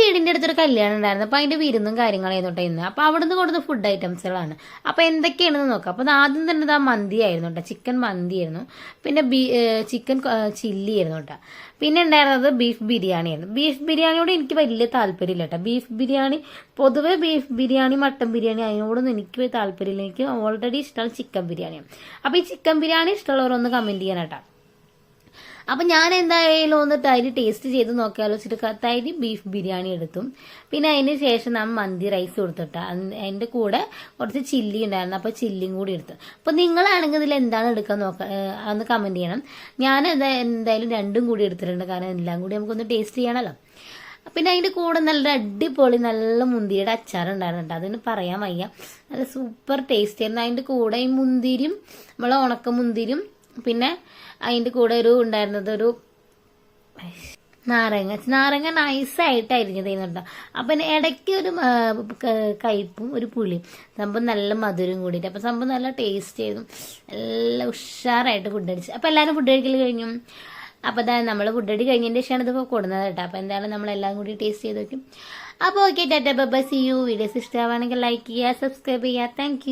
വീടിന്റെ അടുത്തൊരു കല്യാണം ഉണ്ടായിരുന്നു. അപ്പൊ അതിന്റെ വിരുന്നും കാര്യങ്ങളായിരുന്നു കേട്ടോ ഇന്ന്. അപ്പൊ അവിടുന്ന് കൊടുത്ത ഫുഡ് ഐറ്റംസുകളാണ് അപ്പൊ എന്തൊക്കെയാണെന്ന് നോക്കാം. അപ്പൊ ആദ്യം തന്നെ ഇതാ മന്തി ആയിരുന്നു കേട്ടോ ചിക്കൻ മന്തി ആയിരുന്നു. പിന്നെ ബീ ചിക്കൻ ചില്ലി ആയിരുന്നു കേട്ടോ പിന്നെ ഉണ്ടായിരുന്നത് ബീഫ് ബിരിയാണി ആയിരുന്നു. ബീഫ് ബിരിയാണിയോട് എനിക്ക് വലിയ താല്പര്യമില്ല കേട്ടോ ബീഫ് ബിരിയാണി പൊതുവേ ബീഫ് ബിരിയാണി മട്ടൻ ബിരിയാണി അതിനോടൊന്നും എനിക്ക് താല്പര്യമില്ല. എനിക്ക് ഓൾറെഡി ഇഷ്ടമാണ് ചിക്കൻ ബിരിയാണി അപ്പൊ ഈ ചിക്കൻ ബിരിയാണി ഇഷ്ടമുള്ളവരൊന്ന് കമന്റ് ചെയ്യാൻ കേട്ടോ അപ്പൊ ഞാൻ എന്തായാലും ഒന്ന് തൈരി ടേസ്റ്റ് ചെയ്ത് നോക്കിയാലോ വെച്ചിട്ട് തൈര് ബീഫ് ബിരിയാണി എടുത്തു. പിന്നെ അതിന് ശേഷം നാം മന്തി റൈസ് കൊടുത്തിട്ട. അതിന്റെ കൂടെ കുറച്ച് ചില്ലി ഉണ്ടായിരുന്നു. അപ്പൊ ചില്ലിയും കൂടി എടുത്തു. അപ്പൊ നിങ്ങളാണെങ്കിൽ ഇതിൽ എന്താണ് എടുക്കാൻ നോക്ക ഒന്ന് കമന്റ് ചെയ്യണം. ഞാൻ എന്തായാലും രണ്ടും കൂടി എടുത്തിട്ടുണ്ട്. കാരണം എല്ലാം കൂടി നമുക്കൊന്ന് ടേസ്റ്റ് ചെയ്യണമല്ലോ പിന്നെ അതിന്റെ കൂടെ നല്ല അടിപൊളി നല്ല മുന്തിരിയുടെ അച്ചാറുണ്ടായിരുന്നു കേട്ടോ. അതിന് പറയാൻ വയ്യ. നല്ല സൂപ്പർ ടേസ്റ്റ് ആയിരുന്നു. അതിന്റെ കൂടെ ഈ മുന്തിരിയും നമ്മളെ ഉണക്ക മുന്തിരിയും പിന്നെ അതിന്റെ കൂടെ ഒരു ഉണ്ടായിരുന്നത് ഒരു നാരങ്ങ. നാരങ്ങ നൈസായിട്ട് അരിഞ്ഞത് കേട്ടോ അപ്പം ഇടയ്ക്ക് ഒരു കയ്പും ഒരു പുളിയും. സംഭവം നല്ല മധുരം കൂടിയിട്ട്. അപ്പം സംഭവം നല്ല ടേസ്റ്റ് ചെയ്തു നല്ല ഉഷാറായിട്ട് ഫുഡ് അടിച്ചു. അപ്പം എല്ലാവരും ഫുഡ് കഴിക്കൽ കഴിഞ്ഞു? അപ്പോൾ അതാ നമ്മൾ ഫുഡ് അടി കഴിഞ്ഞതിന്റെ ശേഷമാണ് ഇതിപ്പോൾ കൊടുക്കുന്നത് കേട്ടോ. അപ്പോൾ എന്തായാലും നമ്മളെല്ലാം കൂടി ടേസ്റ്റ് ചെയ്ത് നോക്കും. അപ്പോൾ okay ta ta bye see you videos ഇഷ്ടമാണെങ്കിൽ ലൈക്ക് ചെയ്യുക സബ്സ്ക്രൈബ് ചെയ്യുക. താങ്ക്